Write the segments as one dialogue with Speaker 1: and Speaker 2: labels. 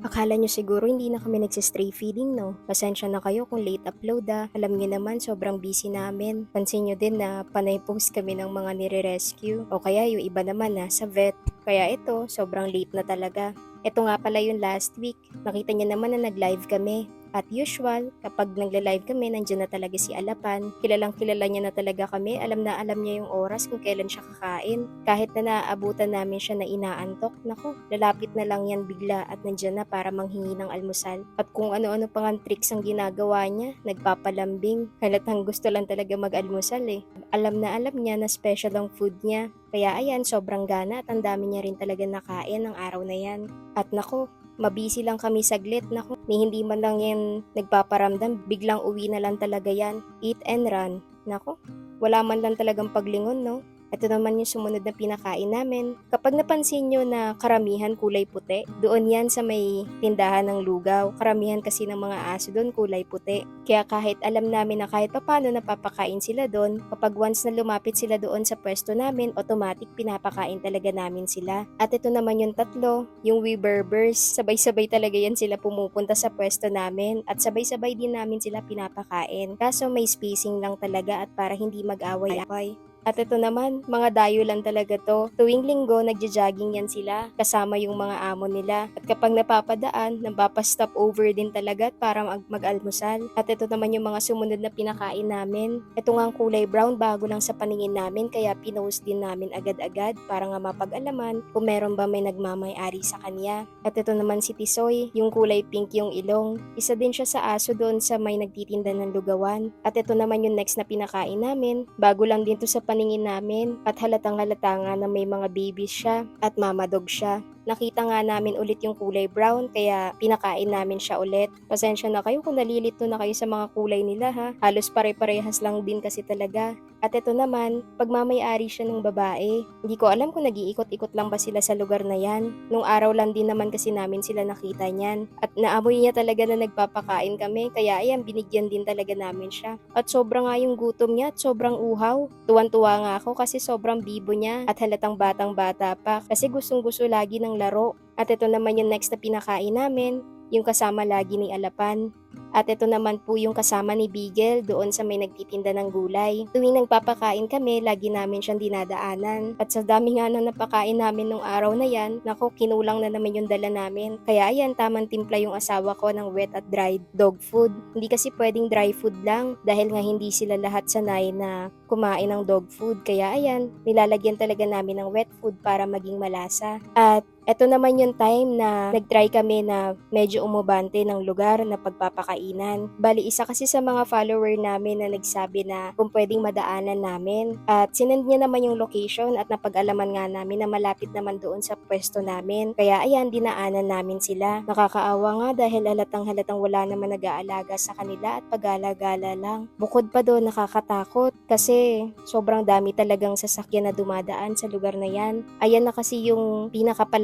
Speaker 1: Akala nyo siguro hindi na kami nagsistray feeding, no? Pasensya na kayo kung late upload ah. Alam nyo naman, sobrang busy namin. Pansin nyo din na panay post kami ng mga nire-rescue. O kaya yung iba naman na sa vet. Kaya ito, sobrang late na talaga. Ito nga pala yung last week. Nakita niyo naman na nag-live kami. At usual, kapag nagla-live kami, nandiyan na talaga si Alapan. Kilalang kilala niya na talaga kami. Alam na alam niya yung oras kung kailan siya kakain. Kahit na naabutan namin siya na inaantok, nako, lalapit na lang yan bigla at nandiyan na para manghingi ng almusal. At kung ano-ano pang ang tricks ang ginagawa niya, nagpapalambing. Halatang gusto lang talaga mag-almusal eh. Alam na alam niya na special ang food niya. Kaya ayan, sobrang gana at ang dami niya rin talaga nakain ng araw na yan. At nako, mabisi lang kami saglit. Naku, ni hindi man lang yan nagpaparamdam, biglang uwi na lang talaga yan. Eat and run. Nako, wala man lang talagang paglingon, no? Ito naman yung sumunod na pinakain namin. Kapag napansin nyo na karamihan kulay puti, doon yan sa may tindahan ng lugaw. Karamihan kasi ng mga aso doon kulay puti. Kaya kahit alam namin na kahit papano napapakain sila doon, kapag once na lumapit sila doon sa pwesto namin, automatic pinapakain talaga namin sila. At ito naman yung tatlo, yung Weberbers. Sabay-sabay talaga yan sila pumupunta sa pwesto namin at sabay-sabay din namin sila pinapakain. Kaso may spacing lang talaga at para hindi mag-away-away. At ito naman, mga dayo lang talaga to. Tuwing linggo, nagja-jogging yan sila, kasama yung mga amo nila. At kapag napapadaan, napapastop over din talaga para mag- mag-almusal. At ito naman yung mga sumunod na pinakain namin. Ito nga ang kulay brown bago lang sa paningin namin, kaya pinost din namin agad-agad para nga mapag-alaman kung meron ba may nagmamay-ari sa kanya. At ito naman si Tisoy, yung kulay pink yung ilong. Isa din siya sa aso doon sa may nagtitinda ng lugawan. At ito naman yung next na pinakain namin. Bago lang din to sa paningin namin at halatang halata na may mga babies siya at mamadog siya. Nakita nga namin ulit yung kulay brown kaya pinakain namin siya ulit. Pasensya na kayo kung nalilito na kayo sa mga kulay nila ha. Halos pare-parehas lang din kasi talaga. At ito naman, pagmamayari siya ng babae. Hindi ko alam kung nag-iikot-ikot lang ba sila sa lugar na yan. Nung araw lang din naman kasi namin sila nakita niyan. At naamoy niya talaga na nagpapakain kami kaya ayan binigyan din talaga namin siya. At sobra nga yung gutom niya at sobrang uhaw. Tuwan-tuwa nga ako kasi sobrang bibo niya at halatang batang bata pa kasi gustong gusto lagi ng laro. At ito naman yung next na pinakain namin, yung kasama lagi ni Alapan. At ito naman po yung kasama ni Bigel doon sa may nagtitinda ng gulay. Tuwing nagpapakain kami, lagi namin siyang dinadaanan. At sa dami nga na napakain namin nung araw na yan, nako kinulang na naman yung dala namin. Kaya ayan, tamang timpla yung asawa ko ng wet at dried dog food. Hindi kasi pwedeng dry food lang dahil nga hindi sila lahat sanay na kumain ng dog food. Kaya ayan, nilalagyan talaga namin ng wet food para maging malasa. At ito naman yung time na nag-try kami na medyo umubante ng lugar na pagpapakainan. Bali, isa kasi sa mga follower namin na nagsabi na kung pwedeng madaanan namin. At sinend niya naman yung location at napag-alaman nga namin na malapit naman doon sa pwesto namin. Kaya ayan, dinaanan namin sila. Nakakaawa nga dahil halatang halatang wala naman nag-aalaga sa kanila at pag-alagala lang. Bukod pa doon, nakakatakot kasi sobrang dami talagang sasakyan na dumadaan sa lugar na yan. Ayan na kasi yung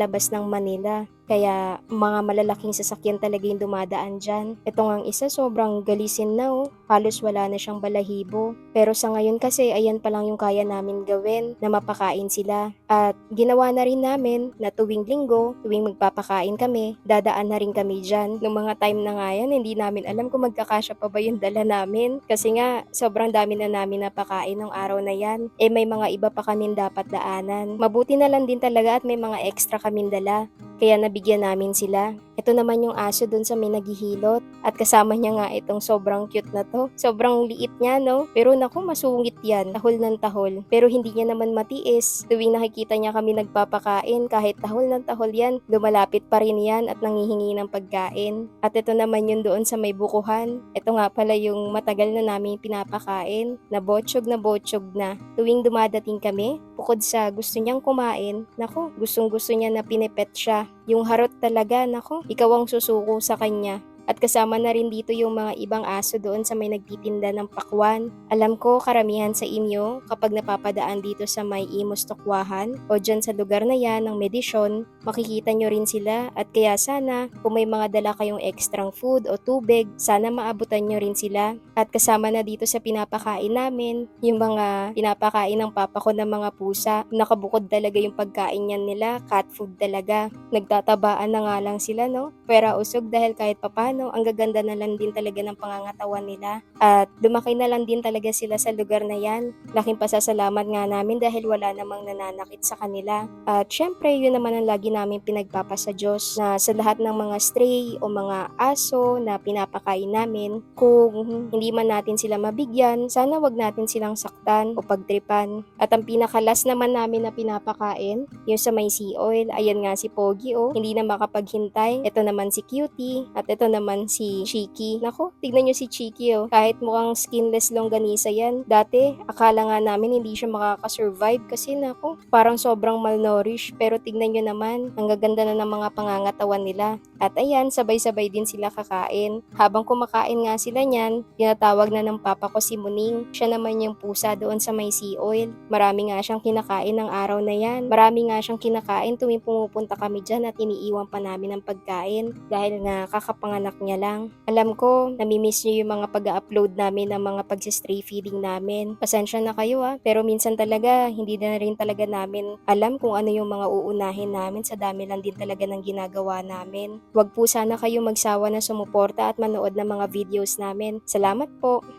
Speaker 1: pinakapalabas ng Manila. Kaya mga malalaking sasakyan talaga yung dumadaan dyan. Ito nga isa, sobrang galisin na oh. Halos wala na siyang balahibo. Pero sa ngayon kasi, ayan pa lang yung kaya namin gawin na mapakain sila. At ginawa na rin namin na tuwing linggo, tuwing magpapakain kami, dadaan na rin kami dyan. Nung mga time na nga yan, hindi namin alam kung magkakasya pa ba yung dala namin. Kasi nga, sobrang dami na namin napakain ng araw na yan. Eh may mga iba pa kaming dapat daanan. Mabuti na lang din talaga at may mga extra kaming dala. Kaya nabigyan namin sila. Ito naman yung aso dun sa may naghihilot. At kasama niya nga itong sobrang cute na to. Sobrang liit niya, no? Pero naku, masungit yan. Tahol ng tahol. Pero hindi niya naman matiis. Tuwing nakikita niya kami nagpapakain, kahit tahol ng tahol yan, lumalapit pa rin yan at nangihingi ng pagkain. At ito naman yun doon sa may bukuhan. Ito nga pala yung matagal na namin pinapakain. Na botsyog na botsyog na. Tuwing dumadating kami, bukod sa gusto niyang kumain, naku, gustong gusto niya na pinipet siya. Yung harot talaga, nako, ikaw ang susuko sa kanya. At kasama na rin dito yung mga ibang aso doon sa may nagtitinda ng pakwan. Alam ko karamihan sa inyo kapag napapadaan dito sa may Imos Tokwahan o dyan sa lugar na yan ng Medisyon, makikita nyo rin sila at kaya sana kung may mga dala kayong extrang food o tubig, sana maabutan nyo rin sila. At kasama na dito sa pinapakain namin, yung mga pinapakain ng papa ko ng mga pusa. Nakabukod talaga yung pagkain yan nila, cat food talaga. Nagtatabaan na nga lang sila, no? Pera usog dahil kahit papano, ang gaganda na lang din talaga ng pangangatawan nila. At lumaki na lang din talaga sila sa lugar na yan. Laking pasasalamat nga namin dahil wala namang nananakit sa kanila. At syempre, yun naman ang lagi namin pinagpapa sa Diyos na sa lahat ng mga stray o mga aso na pinapakain namin, kung hindi man natin sila mabigyan, sana wag natin silang saktan o pagtripan. At ang pinakalas naman namin na pinapakain, yung sa may sea oil, ayan nga si Pogi oh, hindi na makapaghintay. Ito naman si Cutie at ito naman si Chiki. Nako, tignan nyo si Chiki oh, kahit mukhang skinless longganisa yan. Dati, akala nga namin hindi siya makakasurvive kasi nako, parang sobrang malnourished. Pero tignan nyo naman, ang gaganda na ng mga pangangatawan nila. At ayan, sabay-sabay din sila kakain. Habang kumakain nga sila niyan, tinatawag na ng papa ko si Muning. Siya naman yung pusa doon sa may sea oil. Marami nga siyang kinakain ng araw na yan. Marami nga siyang kinakain tuwing pumupunta kami dyan at iniiwan pa namin ng pagkain dahil nga kakapanganak niya lang. Alam ko, namimiss niyo yung mga pag-upload namin ng mga pag-stray feeding namin. Pasensya na kayo ah, pero minsan talaga hindi na rin talaga namin alam kung ano yung mga uunahin namin sa dami lang din talaga ng ginagawa namin. Huwag po sana kayo magsawa na sumuporta at manood ng mga videos namin. Salamat po!